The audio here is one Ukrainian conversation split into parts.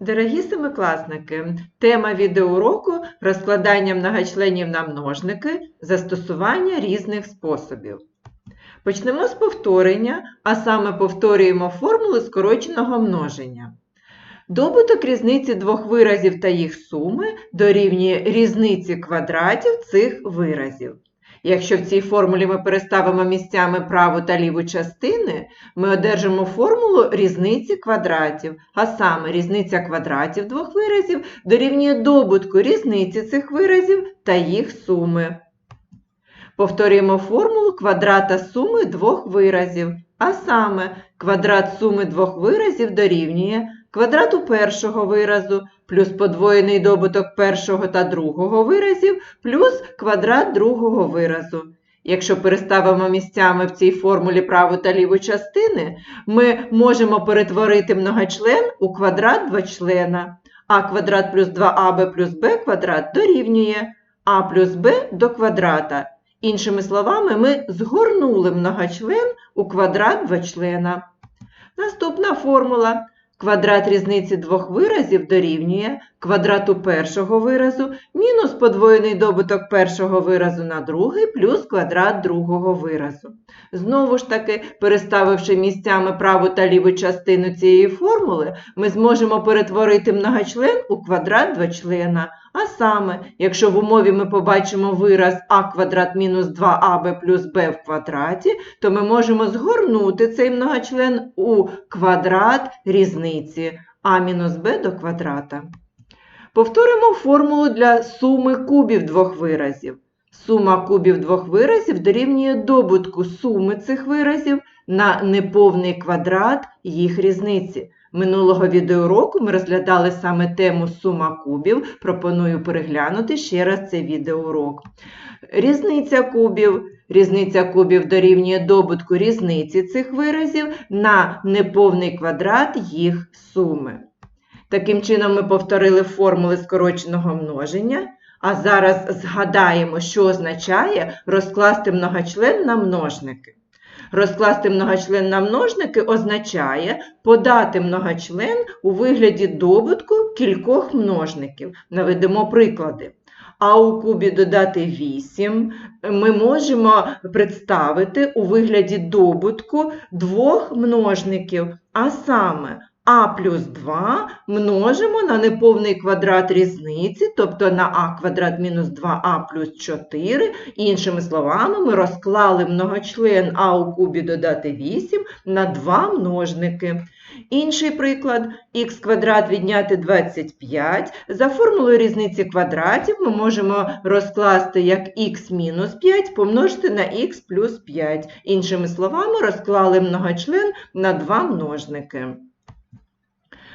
Дорогі семикласники, тема відеоуроку розкладання многочленів на множники, застосування різних способів. Почнемо з повторення, а саме повторюємо формули скороченого множення. Добуток різниці двох виразів та їх суми дорівнює різниці квадратів цих виразів. Якщо в цій формулі ми переставимо місцями праву та ліву частини, ми одержимо формулу різниці квадратів, а саме різниця квадратів двох виразів дорівнює добутку різниці цих виразів та їх суми. Повторюємо формулу квадрата суми двох виразів, а саме квадрат суми двох виразів дорівнює квадрату першого виразу плюс подвоєний добуток першого та другого виразів плюс квадрат другого виразу. Якщо переставимо місцями в цій формулі праву та ліву частини, ми можемо перетворити многочлен у квадрат двочлена. а квадрат плюс 2аб плюс b квадрат дорівнює а плюс b до квадрата. Іншими словами, ми згорнули многочлен у квадрат двочлена. Наступна формула. Квадрат різниці двох виразів дорівнює квадрату першого виразу мінус подвоєний добуток першого виразу на другий плюс квадрат другого виразу. Знову ж таки, переставивши місцями праву та ліву частину цієї формули, ми зможемо перетворити многочлен у квадрат двочлена. А саме, якщо в умові ми побачимо вираз а квадрат мінус 2аб плюс b в квадраті, то ми можемо згорнути цей многочлен у квадрат різниці а мінус b до квадрата. Повторимо формулу для суми кубів двох виразів. Сума кубів двох виразів дорівнює добутку суми цих виразів на неповний квадрат їх різниці. Минулого відеоуроку ми розглядали саме тему сума кубів. Пропоную переглянути ще раз цей відеоурок. Різниця кубів. Різниця кубів дорівнює добутку різниці цих виразів на неповний квадрат їх суми. Таким чином, ми повторили формули скороченого множення. А зараз згадаємо, що означає розкласти многочлен на множники. Розкласти многочлен на множники означає подати многочлен у вигляді добутку кількох множників. Наведемо приклади. А у кубі додати 8 ми можемо представити у вигляді добутку двох множників, а саме а плюс 2 множимо на неповний квадрат різниці, тобто на а квадрат мінус 2а плюс 4. Іншими словами, ми розклали многочлен а у кубі додати 8 на два множники. Інший приклад х квадрат відняти 25. За формулою різниці квадратів ми можемо розкласти як х мінус 5 помножити на х плюс 5. Іншими словами, розклали многочлен на два множники.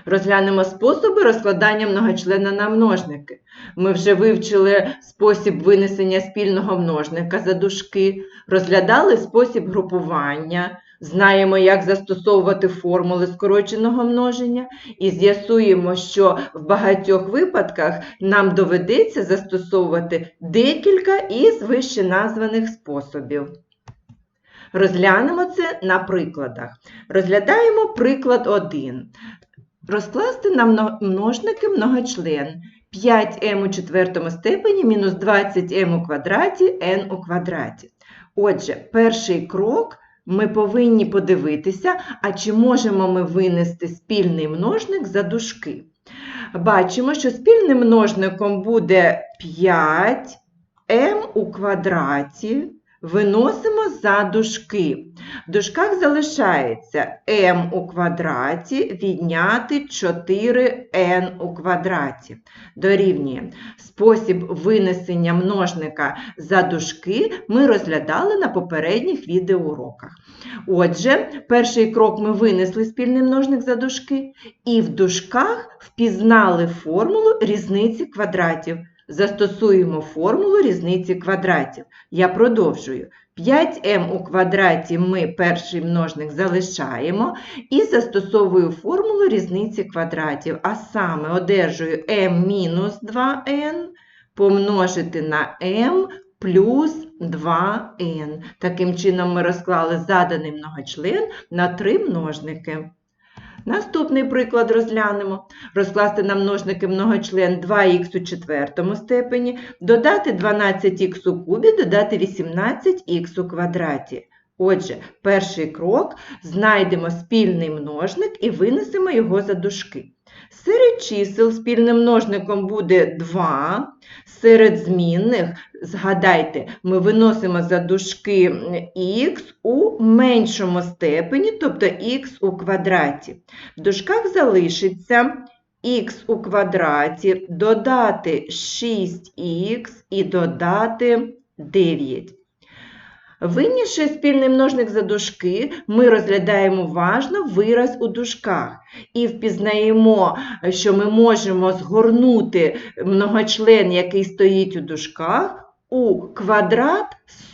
Розглянемо способи розкладання многочлена на множники. Ми вже вивчили спосіб винесення спільного множника за дужки, розглядали спосіб групування, знаємо, як застосовувати формули скороченого множення, і з'ясуємо, що в багатьох випадках нам доведеться застосовувати декілька із вище названих способів. Розглянемо це на прикладах. Розглядаємо приклад 1. Розкласти на множники многочлен 5m у четвертому степені мінус 20m у квадраті n у квадраті. Отже, перший крок ми повинні подивитися, а чи можемо ми винести спільний множник за дужки. Бачимо, що спільним множником буде 5m у квадраті. Виносимо за дужки. В дужках залишається m у квадраті відняти 4n у квадраті. Дорівнює. Спосіб винесення множника за дужки ми розглядали на попередніх відеоуроках. Отже, перший крок ми винесли спільний множник за дужки, і в дужках впізнали формулу різниці квадратів. Застосуємо формулу різниці квадратів. Я продовжую. 5m у квадраті ми перший множник залишаємо і застосовую формулу різниці квадратів, а саме одержую m-2n помножити на m плюс 2n. Таким чином ми розклали заданий многочлен на три множники. Наступний приклад розглянемо. Розкласти на множники многочлен 2х у четвертому степені, додати 12х у кубі, додати 18х у квадраті. Отже, перший крок – знайдемо спільний множник і винесемо його за дужки. Серед чисел спільним множником буде 2, серед змінних, згадайте, ми виносимо за дужки х у меншому степені, тобто х у квадраті. В дужках залишиться х у квадраті, додати 6х і додати 9. Винісши спільний множник за дужки, ми розглядаємо уважно вираз у дужках і впізнаємо, що ми можемо згорнути многочлен, який стоїть у дужках, у квадрат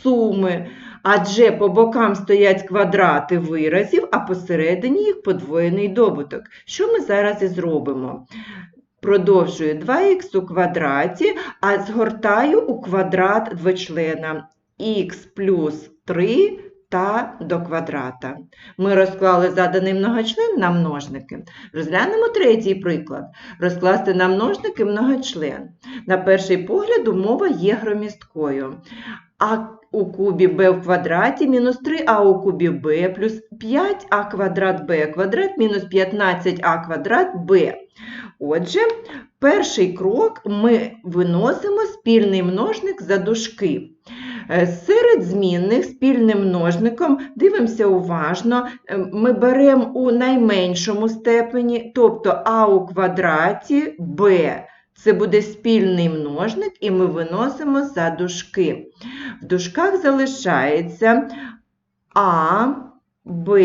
суми, адже по бокам стоять квадрати виразів, а посередині їх подвоєний добуток. Що ми зараз і зробимо? Продовжую 2х у квадраті, а згортаю у квадрат двочлена х плюс 3 та до квадрата. Ми розклали заданий многочлен на множники. Розглянемо третій приклад. Розкласти на множники многочлен. На перший погляд умова є громісткою. А у кубі b в квадраті мінус 3а у кубі b плюс 5а квадрат b квадрат мінус 15а квадрат b. Отже, перший крок ми виносимо спільний множник за дужки. Е, Серед змінних спільним множником, дивимося уважно, е, ми беремо у найменшому степені, тобто а у квадраті b. Це буде спільний множник, і ми виносимо за дужки. В дужках залишається а, Б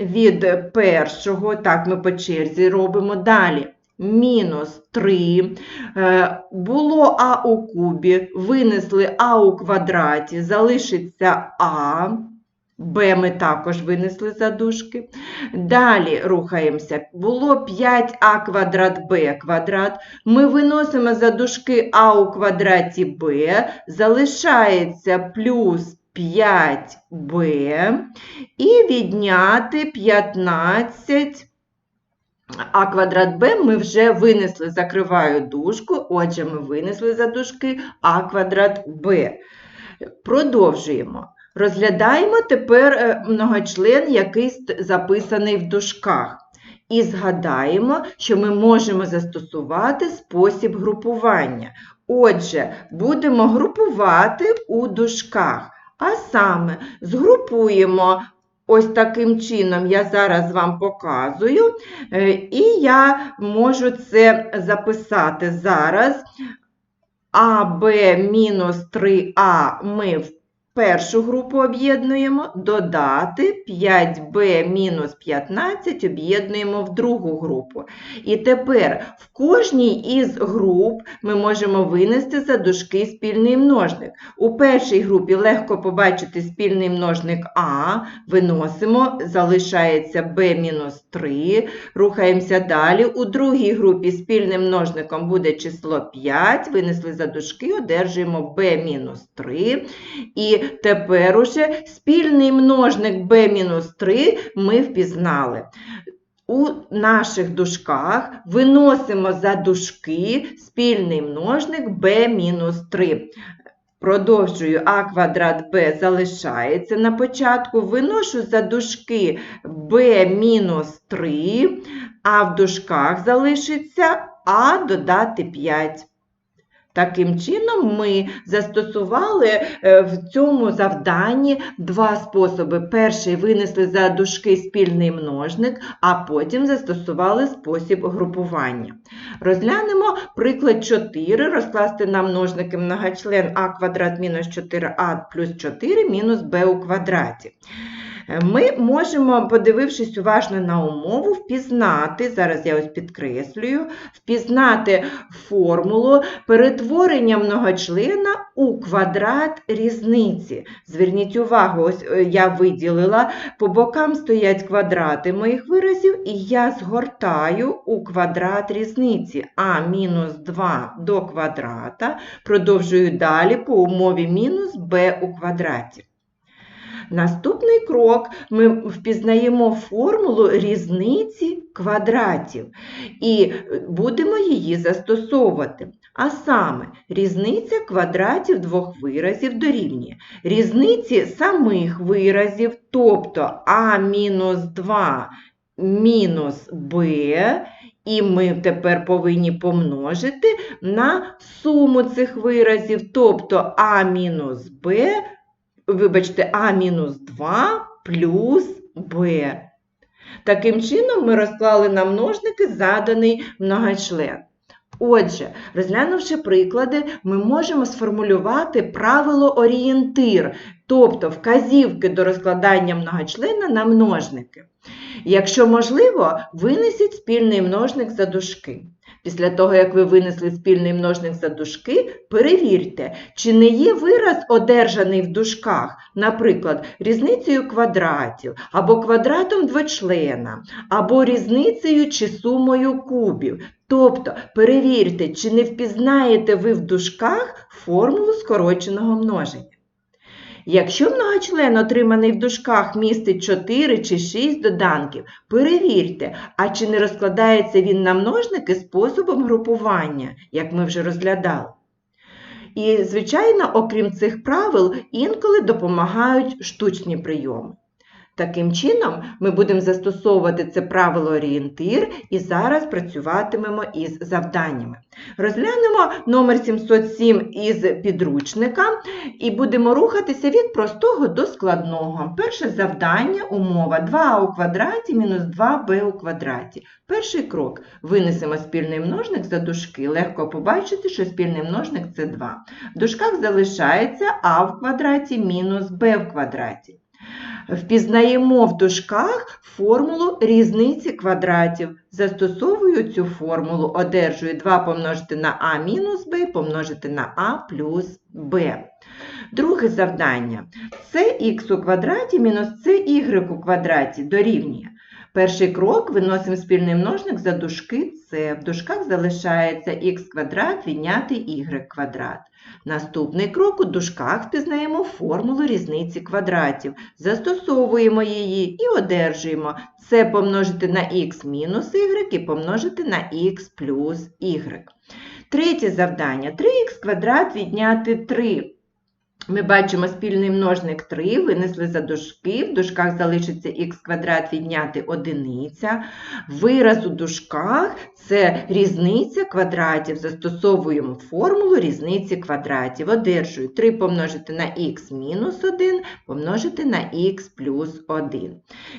від першого, так ми по черзі робимо далі. Мінус 3. Е, Було а у кубі, винесли а у квадраті, залишиться а. Б ми також винесли за дужки. Далі рухаємося. Було 5а квадрат Б квадрат. Ми виносимо за дужки а у квадраті Б, залишається плюс 5b і відняти 15 а квадрат b ми вже винесли, закриваю дужку, отже, ми винесли за дужки а квадрат b. Продовжуємо. Розглядаємо тепер е, многочлен, який записаний в дужках. І згадаємо, що ми можемо застосувати спосіб групування. Отже, будемо групувати у дужках. А саме згрупуємо ось таким чином, я зараз вам показую, е, і я можу це записати зараз. АБ мінус 3А ми в першу групу об'єднуємо, додати 5b мінус 15 об'єднуємо в другу групу. І тепер в кожній із груп ми можемо винести за дужки спільний множник. У першій групі легко побачити спільний множник А, виносимо, залишається b мінус 3, рухаємося далі. У другій групі спільним множником буде число 5, винесли за дужки, одержуємо b мінус 3. І тепер уже спільний множник b-3 ми впізнали. У наших дужках виносимо за дужки спільний множник b-3. Продовжую а квадрат b залишається на початку. Виношу за дужки b-3, а в дужках залишиться а додати 5. Таким чином, ми застосували е, в цьому завданні два способи. Перший винесли за дужки спільний множник, а потім застосували спосіб групування. Розглянемо приклад 4, розкласти на множники многочлен а квадрат мінус 4а плюс 4 мінус b у квадраті. Ми можемо, подивившись уважно на умову, впізнати, зараз я ось підкреслюю, впізнати формулу перетворення многочлена у квадрат різниці. Зверніть увагу, ось е, я виділила, по бокам стоять квадрати моїх виразів, і я згортаю у квадрат різниці а мінус 2 до квадрата, продовжую далі по умові мінус b у квадраті. Наступний крок ми впізнаємо формулу різниці квадратів і будемо її застосовувати. А саме, різниця квадратів двох виразів дорівнює різниці самих виразів, тобто а мінус 2 мінус b, і ми тепер повинні помножити на суму цих виразів, тобто а мінус b, вибачте, а мінус 2 плюс b. Таким чином, ми розклали на множники заданий многочлен. Отже, розглянувши приклади, ми можемо сформулювати правило орієнтир, тобто вказівки до розкладання многочлена на множники. Якщо можливо, винесіть спільний множник за дужки. Після того, як ви винесли спільний множник за дужки, перевірте, чи не є вираз, одержаний в дужках, наприклад, різницею квадратів, або квадратом двочлена, або різницею чи сумою кубів. Тобто перевірте, чи не впізнаєте ви в дужках формулу скороченого множення. Якщо многочлен, отриманий в дужках, містить 4 чи 6 доданків, перевірте, а чи не розкладається він на множники способом групування, як ми вже розглядали. І, звичайно, окрім цих правил, інколи допомагають штучні прийоми. Таким чином, ми будемо застосовувати це правило орієнтир і зараз працюватимемо із завданнями. Розглянемо номер 707 із підручника і будемо рухатися від простого до складного. Перше завдання, умова 2а у квадраті мінус 2b у квадраті. Перший крок. Винесемо спільний множник за дужки. Легко побачити, що спільний множник це 2. В дужках залишається а в квадраті мінус b в квадраті. Впізнаємо в дужках формулу різниці квадратів. Застосовую цю формулу, одержую 2 помножити на а мінус Б помножити на а плюс Б. Друге завдання. Cx у квадраті мінус Cy у квадраті дорівнює. Перший крок виносимо спільний множник за дужки c. В дужках залишається х квадрат відняти y квадрат. Наступний крок у дужках впізнаємо формулу різниці квадратів. Застосовуємо її і одержуємо c помножити на х мінус y і помножити на х плюс y. Третє завдання. 3х квадрат відняти 3. Ми бачимо спільний множник 3, винесли за дужки, в дужках залишиться х квадрат відняти одиниця. Вираз у дужках це різниця квадратів. Застосовуємо формулу різниці квадратів. Одержую 3 помножити на х мінус 1, помножити на х плюс 1.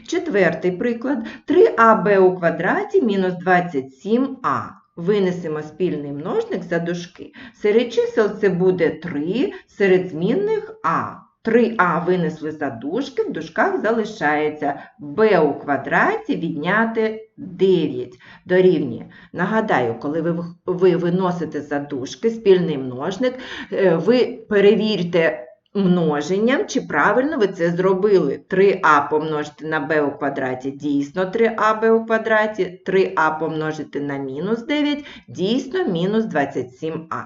Четвертий приклад. 3аб у квадраті мінус 27а. Винесемо спільний множник за дужки. Серед чисел це буде 3, серед змінних а. 3а винесли за дужки, в дужках залишається b у квадраті відняти 9 дорівнює. Нагадаю, коли ви, ви виносите за дужки спільний множник, е, ви перевірте множенням, чи правильно ви це зробили. 3а помножити на b у квадраті дійсно 3аб у квадраті, 3а помножити на мінус 9 дійсно мінус 27а.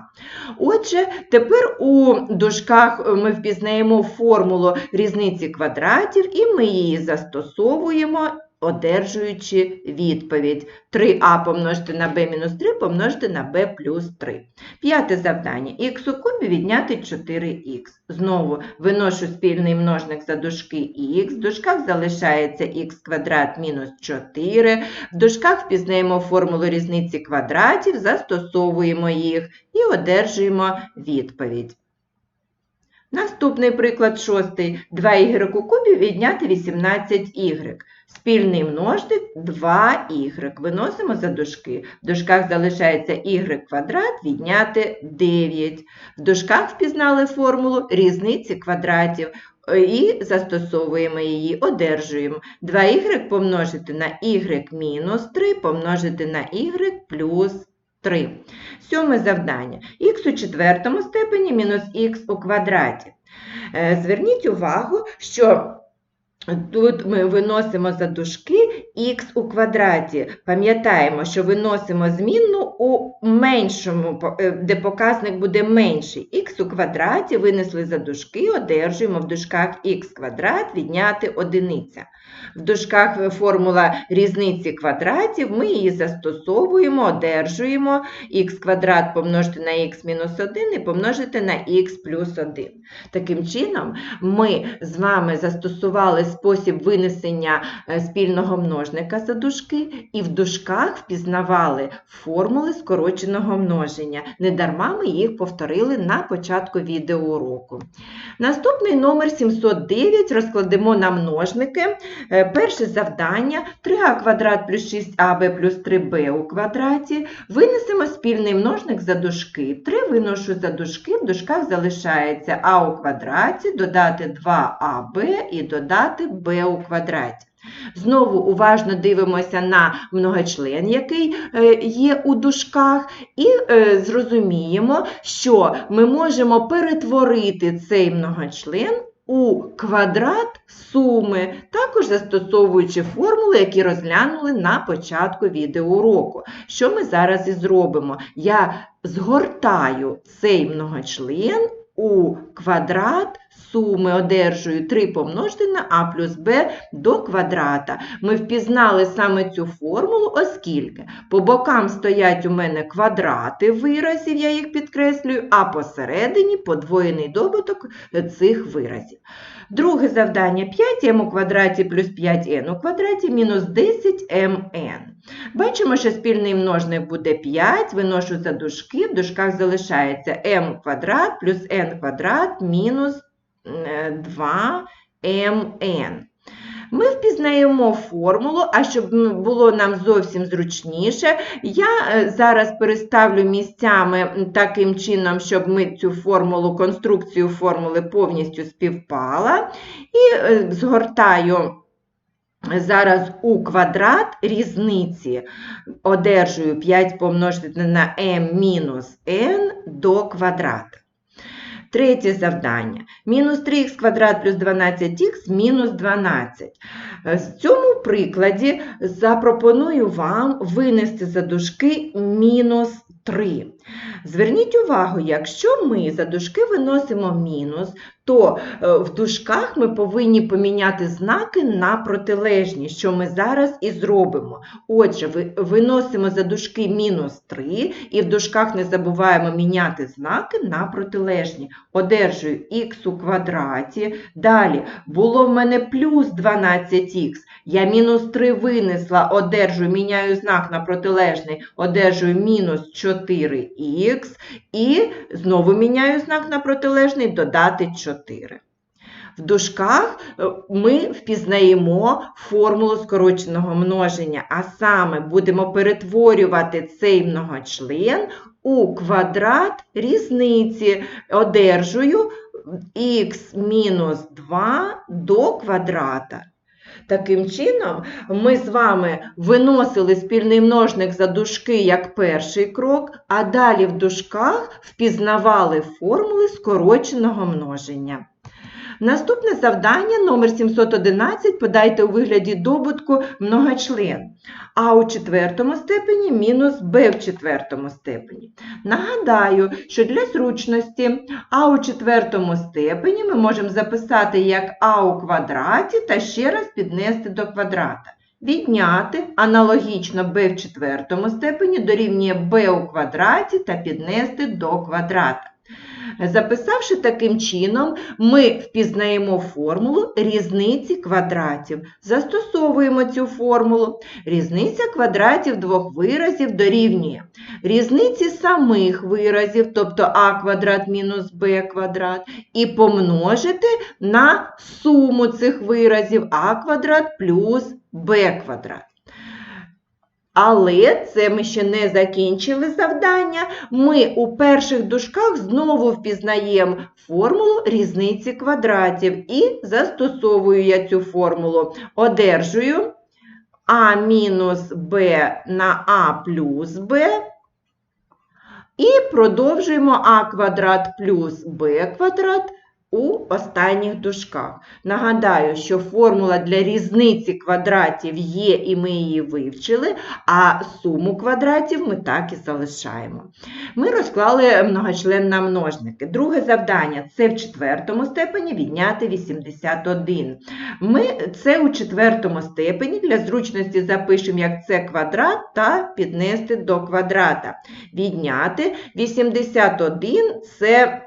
Отже, тепер у дужках ми впізнаємо формулу різниці квадратів і ми її застосовуємо одержуючи відповідь 3а помножити на b мінус 3 помножити на b плюс 3. П'яте завдання. х у кубі відняти 4х. Знову виношу спільний множник за дужки х, в дужках залишається х квадрат мінус 4. В дужках впізнаємо формулу різниці квадратів, застосовуємо їх і одержуємо відповідь. Наступний приклад шостий. 2y у кубі відняти 18y. Спільний множник 2y. Виносимо за дужки. В дужках залишається y квадрат відняти 9. В дужках впізнали формулу різниці квадратів і застосовуємо її, одержуємо. 2y помножити на y мінус 3 помножити на y плюс 3. Сьоме завдання. х у четвертому степені мінус х у квадраті. Е, Зверніть увагу, що Тут ми виносимо за дужки х у квадраті. Пам'ятаємо, що виносимо змінну у меншому, е, де показник буде менший. х у квадраті винесли за дужки, одержуємо в дужках х квадрат відняти одиниця. В дужках формула різниці квадратів, ми її застосовуємо, одержуємо х квадрат помножити на х мінус 1 і помножити на х плюс 1. Таким чином, ми з вами застосували спосіб винесення е, спільного множника за дужки і в дужках впізнавали формули скороченого множення. Недарма ми їх повторили на початку відеоуроку. Наступний номер 709 розкладемо на множники. Е, Перше завдання 3а квадрат плюс 6аб плюс 3b у квадраті. Винесемо спільний множник за дужки. 3 виношу за дужки, в дужках залишається а у квадраті, додати 2аб і додати b у квадраті. Знову уважно дивимося на многочлен, який е, є у дужках, і е, зрозуміємо, що ми можемо перетворити цей многочлен у квадрат суми, також застосовуючи формули, які розглянули на початку відеоуроку. Що ми зараз і зробимо? Я згортаю цей многочлен у квадрат суми, одержую 3 помножити на а плюс b до квадрата. Ми впізнали саме цю формулу, оскільки по бокам стоять у мене квадрати виразів, я їх підкреслюю, а посередині подвоєний добуток цих виразів. Друге завдання 5m у квадраті плюс 5n у квадраті мінус 10mn. Бачимо, що спільний множник буде 5, виношу за дужки, в дужках залишається m квадрат плюс n квадрат мінус 2mn. Ми впізнаємо формулу, а щоб було нам зовсім зручніше, я е, зараз переставлю місцями таким чином, щоб ми цю формулу, конструкцію формули повністю співпала. І е, згортаю зараз у квадрат різниці. Одержую 5 помножити на m мінус n до квадрата. Третє завдання. Мінус 3х квадрат плюс 12х мінус 12. Е, В цьому прикладі запропоную вам винести за дужки мінус 3. Зверніть увагу, якщо ми за дужки виносимо мінус, то е, в дужках ми повинні поміняти знаки на протилежні, що ми зараз і зробимо. Отже, виносимо за дужки мінус 3 і в дужках не забуваємо міняти знаки на протилежні. Одержую х у квадраті. Далі було в мене плюс 12х. Я мінус 3 винесла, одержую, міняю знак на протилежний, одержую мінус 4х. І знову міняю знак на протилежний, додати 4. В дужках е, ми впізнаємо формулу скороченого множення, а саме будемо перетворювати цей многочлен у квадрат різниці. Одержую х мінус 2 до квадрата. Таким чином, ми з вами виносили спільний множник за дужки як перший крок, а далі в дужках впізнавали формули скороченого множення. Наступне завдання номер 711 подайте у вигляді добутку многочлен. А у четвертому степені мінус b в четвертому степені. Нагадаю, що для зручності а у четвертому степені ми можемо записати як а у квадраті та ще раз піднести до квадрата. Відняти аналогічно b в четвертому степені дорівнює b у квадраті та піднести до квадрата. Записавши таким чином, ми впізнаємо формулу різниці квадратів. Застосовуємо цю формулу. Різниця квадратів двох виразів дорівнює різниці самих виразів, тобто а квадрат мінус b квадрат, і помножити на суму цих виразів а квадрат плюс b квадрат. Але це ми ще не закінчили завдання. Ми у перших дужках знову впізнаємо формулу різниці квадратів і застосовую я цю формулу. Одержую а мінус b на а плюс b. І продовжуємо а квадрат плюс b квадрат у останніх дужках. Нагадаю, що формула для різниці квадратів є, і ми її вивчили, а суму квадратів ми так і залишаємо. Ми розклали многочлен на множники. Друге завдання це в четвертому степені відняти 81. Ми це у четвертому степені для зручності запишемо як це квадрат та піднести до квадрата. Відняти 81 це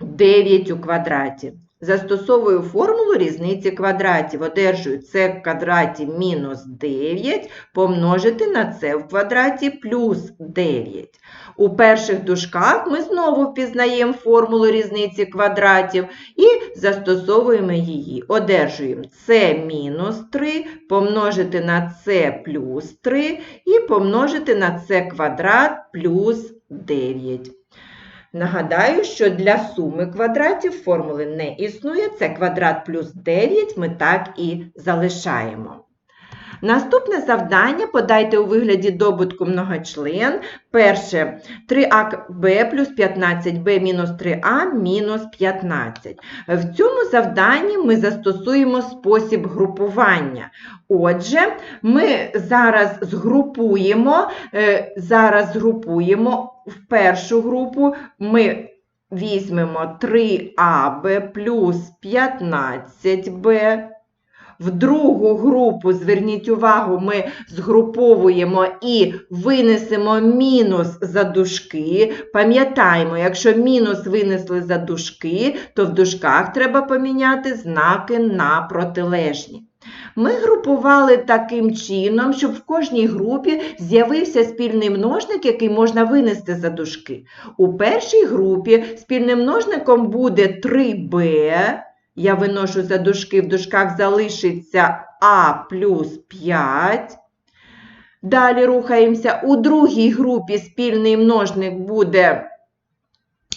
9 у квадраті. Застосовую формулу різниці квадратів. Одержую це в квадраті мінус 9 помножити на це в квадраті плюс 9. У перших дужках ми знову впізнаємо формулу різниці квадратів і застосовуємо її. Одержуємо це мінус 3 помножити на це плюс 3 і помножити на це квадрат плюс 9. Нагадаю, що для суми квадратів формули не існує. Це квадрат плюс 9 ми так і залишаємо. Наступне завдання подайте у вигляді добутку многочлен. Перше 3аб плюс 15b мінус 3а мінус 15. В цьому завданні ми застосуємо спосіб групування. Отже, ми зараз згрупуємо, е, зараз згрупуємо в першу групу ми візьмемо 3аб плюс 15b. В другу групу, зверніть увагу, ми згруповуємо і винесемо мінус за дужки. Пам'ятаємо, якщо мінус винесли за дужки, то в дужках треба поміняти знаки на протилежні. Ми групували таким чином, щоб в кожній групі з'явився спільний множник, який можна винести за дужки. У першій групі спільним множником буде 3b. Я виношу за дужки, в дужках залишиться а плюс 5. Далі рухаємося. У другій групі спільний множник буде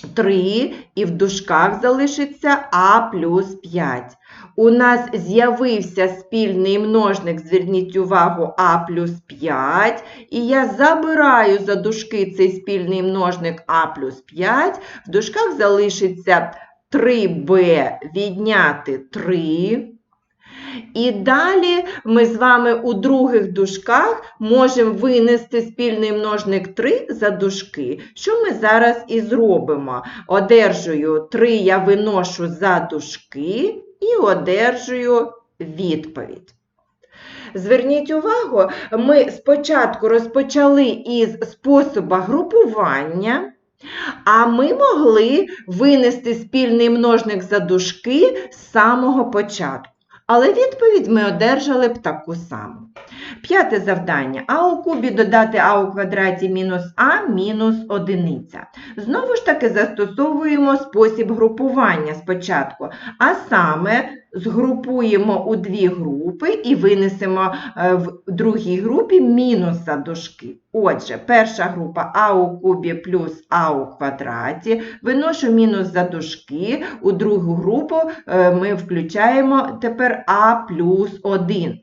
3, і в дужках залишиться а плюс 5. У нас з'явився спільний множник, зверніть увагу, а плюс 5. І я забираю за дужки цей спільний множник а плюс 5. В дужках залишиться 3b відняти 3. І далі ми з вами у других дужках можемо винести спільний множник 3 за дужки. Що ми зараз і зробимо? Одержую 3 я виношу за дужки і одержую відповідь. Зверніть увагу, ми спочатку розпочали із способа групування. А ми могли винести спільний множник за дужки з самого початку. Але відповідь ми одержали б таку саму. П'яте завдання. А у кубі додати а у квадраті мінус а мінус одиниця. Знову ж таки застосовуємо спосіб групування спочатку. А саме згрупуємо у дві групи і винесемо е, в другій групі мінус за дужки. Отже, перша група а у кубі плюс а у квадраті. Виношу мінус за дужки. У другу групу е, ми включаємо тепер а плюс 1.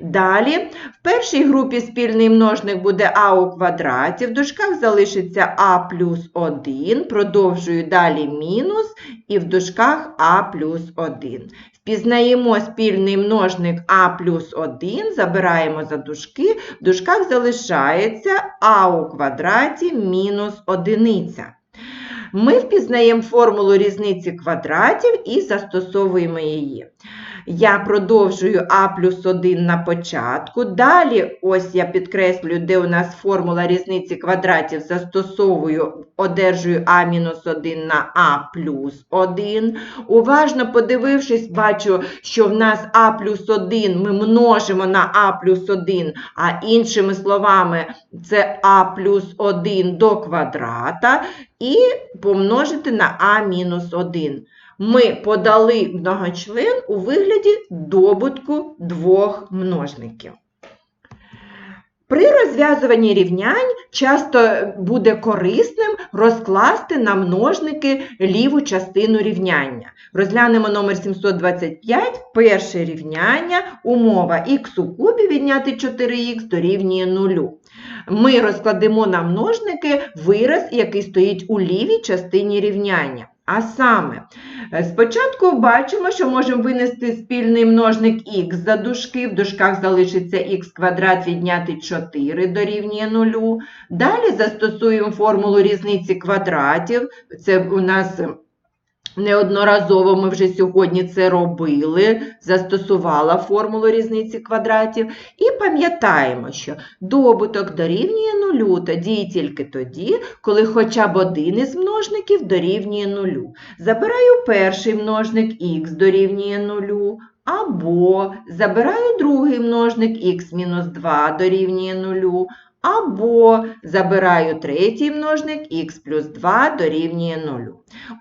Далі, в першій групі спільний множник буде а у квадраті, в дужках залишиться а плюс 1, продовжую далі мінус, і в дужках а плюс 1. Впізнаємо спільний множник а плюс 1, забираємо за дужки, в дужках залишається а у квадраті мінус 1. Ми впізнаємо формулу різниці квадратів і застосовуємо її. Я продовжую а плюс 1 на початку. Далі, ось я підкреслюю, де у нас формула різниці квадратів, застосовую, одержую а мінус 1 на а плюс 1. Уважно подивившись, бачу, що в нас а плюс 1 ми множимо на а плюс 1, а іншими словами, це а плюс 1 до квадрата, і помножити на а мінус 1 ми подали многочлен у вигляді добутку двох множників. При розв'язуванні рівнянь часто буде корисним розкласти на множники ліву частину рівняння. Розглянемо номер 725, перше рівняння, умова х у кубі відняти 4х дорівнює 0. Ми розкладемо на множники вираз, який стоїть у лівій частині рівняння. А саме, е, спочатку бачимо, що можемо винести спільний множник х за дужки, в дужках залишиться х квадрат відняти 4 дорівнює 0. Далі застосуємо формулу різниці квадратів. Це у нас е, неодноразово ми вже сьогодні це робили, застосувала формулу різниці квадратів. І пам'ятаємо, що добуток дорівнює нулю тоді і тільки тоді, коли хоча б один із множників дорівнює нулю. Забираю перший множник х дорівнює нулю, або забираю другий множник х-2 дорівнює нулю, або забираю третій множник х плюс 2 дорівнює 0.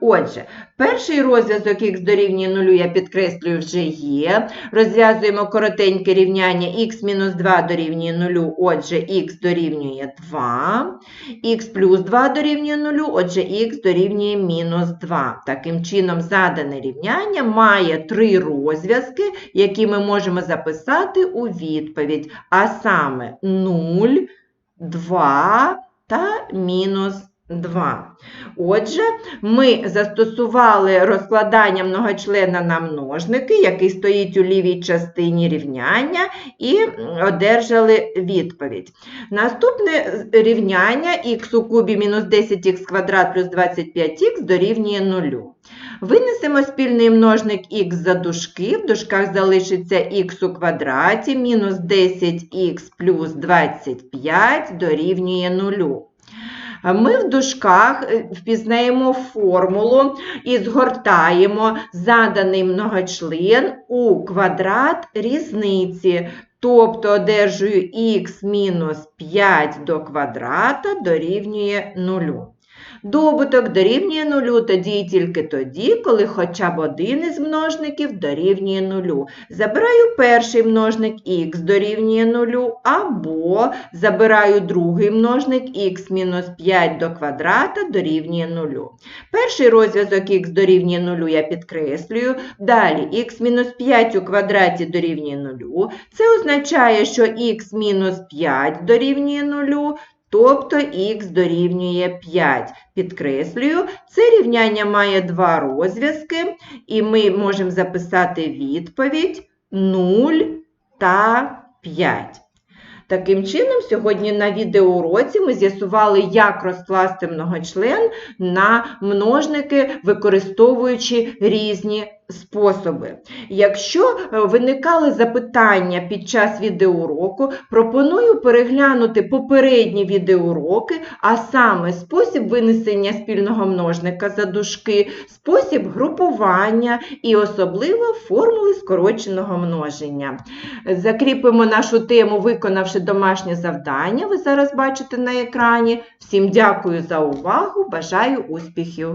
Отже, перший розв'язок х дорівнює 0 я підкреслюю вже є. Розв'язуємо коротеньке рівняння х-2 дорівнює 0, отже х дорівнює 2, х плюс 2 дорівнює 0, отже х дорівнює мінус 2. Таким чином, задане рівняння має три розв'язки, які ми можемо записати у відповідь, а саме 0, 2 та мінус 2. Отже, ми застосували розкладання многочлена на множники, який стоїть у лівій частині рівняння, і одержали відповідь. Наступне рівняння х у кубі мінус 10х квадрат плюс 25х дорівнює 0. Винесемо спільний множник х за дужки, в дужках залишиться х у квадраті, мінус 10х плюс 25 дорівнює 0. Ми в дужках е, впізнаємо формулу і згортаємо заданий многочлен у квадрат різниці, тобто одержую х мінус 5 до квадрата дорівнює 0. Добуток дорівнює нулю тоді і тільки тоді, коли хоча б один із множників дорівнює нулю. Забираю перший множник х дорівнює нулю, або забираю другий множник х мінус 5 до квадрата дорівнює нулю. Перший розв'язок х дорівнює нулю я підкреслюю. Далі х мінус 5 у квадраті дорівнює нулю. Це означає, що х мінус 5 дорівнює нулю, тобто х дорівнює 5. Підкреслюю, це рівняння має два розв'язки, і ми можемо записати відповідь 0 та 5. Таким чином, сьогодні на відеоуроці ми з'ясували, як розкласти многочлен на множники, використовуючи різні способи. Якщо е, виникали запитання під час відеоуроку, пропоную переглянути попередні відеоуроки, а саме спосіб винесення спільного множника за дужки, спосіб групування і особливо формули скороченого множення. Закріпимо нашу тему, виконавши домашнє завдання. Ви зараз бачите на екрані. Всім дякую за увагу, бажаю успіхів!